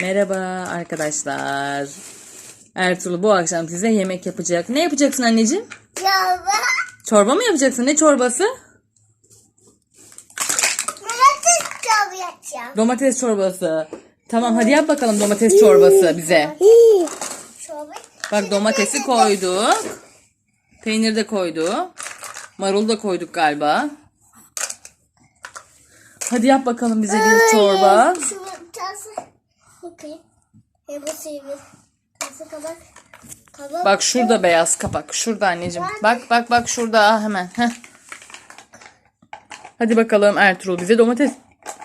Merhaba arkadaşlar. Ertuğrul bu akşam size yemek yapacak. Ne yapacaksın anneciğim? Çorba. Çorba mı yapacaksın? Ne çorbası? Domates çorba yapacağım. Domates çorbası. Tamam hadi yap bakalım domates çorbası bize. Çorba. Bak domatesi koyduk. Peynir de koydu. Marul da koyduk galiba. Hadi yap bakalım bize bir çorba. Tası. Ve bu kabak. Kabak. Bak şurada beyaz kapak. Şurada anneciğim. Bak bak bak şurada ah, hemen. Heh. Hadi bakalım Ertuğrul bize domates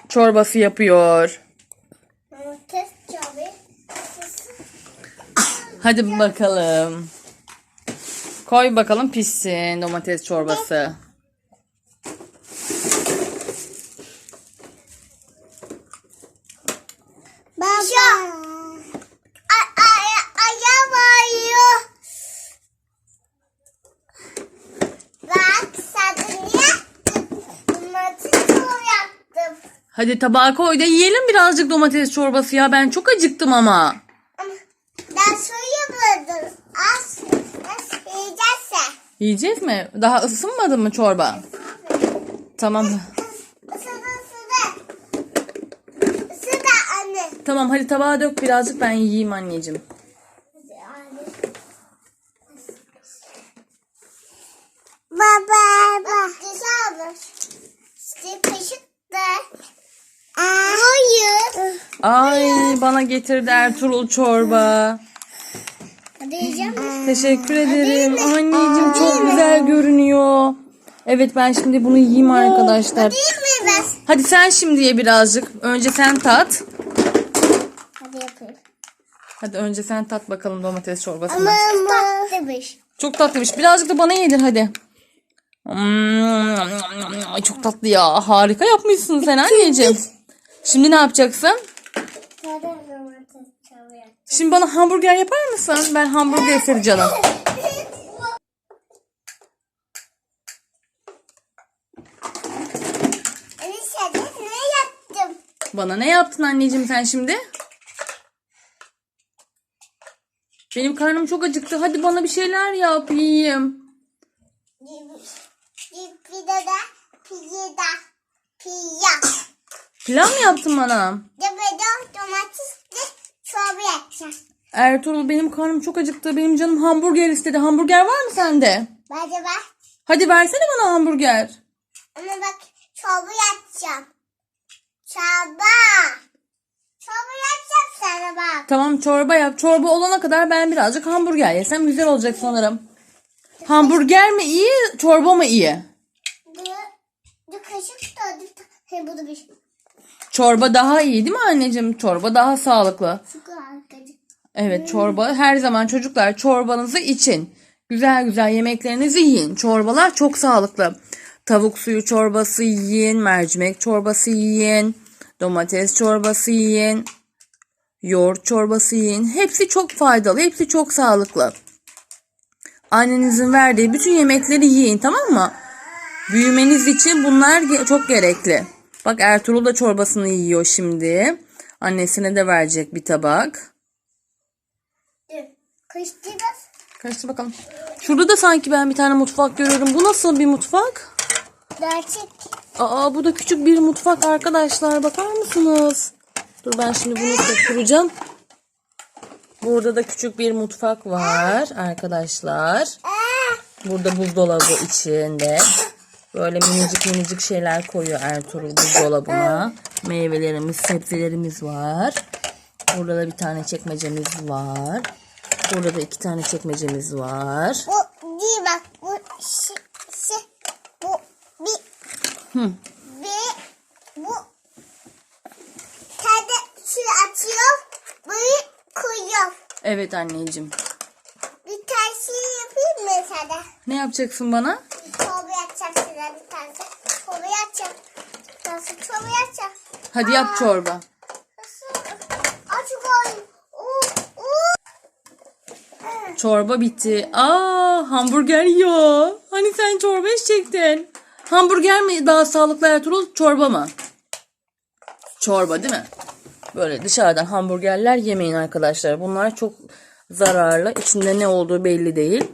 çorbası yapıyor. Domates çorba. Hadi bakalım. Koy bakalım pişsin domates çorbası. Baba. Ay, ay, ayağım ağrıyor. Bak sen niye domates çorba yaptım. Hadi tabağa koy da yiyelim birazcık domates çorbası ya. Ben çok acıktım ama. Ben suyu buldum. Az nasıl yiyecekse. Yiyeceğiz mi? Daha ısınmadı mı çorba? Tamam. Tamam hadi tabağa dök birazcık ben yiyeyim anneciğim. Baba. Bak güzel olmuş. İşte kaşık da. Hayır. Ay bana getirdi Ertuğrul çorba. Hadi yiyeceğim. Teşekkür ederim. Anneciğim çok güzel görünüyor. Evet ben şimdi bunu yiyeyim arkadaşlar. Hadi sen şimdi ye birazcık. Önce sen tat. Hadi yapayım. Hadi önce sen tat bakalım domates çorbasını. Ama tatlıymış. Çok tatlıymış. Birazcık da bana yedir hadi. Ay çok tatlı ya. Harika yapmışsın sen anneciğim. Şimdi ne yapacaksın? Hadi domates çorba yap. Şimdi bana hamburger yapar mısın? Ben hamburger istedi canım. Bana ne yaptın anneciğim sen şimdi? Benim karnım çok acıktı. Hadi bana bir şeyler yap yiyeyim. De pizza. Pizza. Pilav mı yaptın bana? Demedim domatesli çorba yapacağım. Ertuğrul benim karnım çok acıktı. Benim canım hamburger istedi. Hamburger var mı sende? Hadi bak. Hadi versene bana hamburger. Ama bak çorba yapacağım. Çorba. Çorba yapacağım sana bak. Tamam çorba yap. Çorba olana kadar ben birazcık hamburger yesem güzel olacak sanırım. Hamburger mi iyi, çorba mı iyi? Bu, bu kaşık da he bu da bir Çorba daha iyi değil mi anneciğim? Çorba daha sağlıklı. Evet çorba her zaman çocuklar çorbanızı için. Güzel güzel yemeklerinizi yiyin. Çorbalar çok sağlıklı. Tavuk suyu çorbası yiyin, mercimek çorbası yiyin, domates çorbası yiyin, yoğurt çorbası yiyin. Hepsi çok faydalı, hepsi çok sağlıklı. Annenizin verdiği bütün yemekleri yiyin tamam mı? Büyümeniz için bunlar çok gerekli. Bak Ertuğrul da çorbasını yiyor şimdi. Annesine de verecek bir tabak. Kıştınız. Karıştır bakalım. Şurada da sanki ben bir tane mutfak görüyorum. Bu nasıl bir mutfak? Gerçek. Aa bu da küçük bir mutfak arkadaşlar. Bakar mısınız? Dur ben şimdi bunu kuracağım. Burada da küçük bir mutfak var arkadaşlar. Burada buzdolabı içinde. Böyle minicik minicik şeyler koyuyor Ertuğrul buzdolabına. Meyvelerimiz, sebzelerimiz var. Burada da bir tane çekmecemiz var. Burada da iki tane çekmecemiz var. bu değil bak. Bu şey, şey bu bir Hı. bir bu tane şu açıyor. Bunu koyuyor. Evet anneciğim. Bir tane şey yapayım mı sana? Ne yapacaksın bana? Çorba sana bir tane. Çorba yapacağım. Nasıl çorba yapacağım? Hadi yap çorba. Nasıl? Aç koyayım. Oo, oo. Çorba bitti. Aa hamburger yiyor. Hani sen çorba içecektin. Hamburger mi daha sağlıklı Ertuğrul çorba mı? Çorba değil mi? Böyle dışarıdan hamburgerler yemeyin arkadaşlar. Bunlar çok zararlı. İçinde ne olduğu belli değil.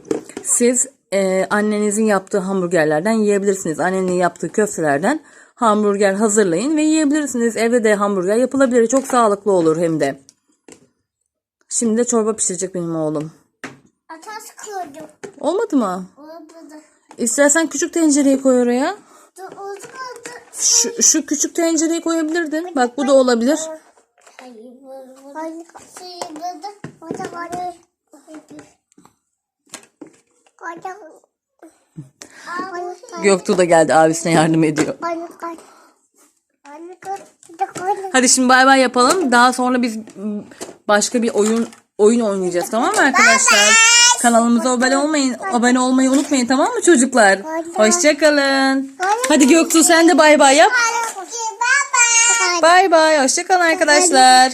Siz e, annenizin yaptığı hamburgerlerden yiyebilirsiniz. Annenin yaptığı köftelerden hamburger hazırlayın ve yiyebilirsiniz. Evde de hamburger yapılabilir. Çok sağlıklı olur hem de. Şimdi de çorba pişirecek benim oğlum. Atas koydum. Olmadı mı? Olmadı. İstersen küçük tencereyi koy oraya. Dur oldu oldu. Şu, şu küçük tencereyi koyabilirdin. Bak bu da olabilir. Hayır bu bu. Hayır. Sıyırdı. O da var. Koydum. Göktuğ da geldi abisine yardım ediyor. Hadi şimdi bay bay yapalım. Daha sonra biz başka bir oyun oyun oynayacağız tamam mı arkadaşlar? Kanalımıza abone olmayın, abone olmayı unutmayın tamam mı çocuklar? Hoşçakalın. Hadi Göktuğ sen de bay bay yap. Bay bay. Hoşçakalın arkadaşlar.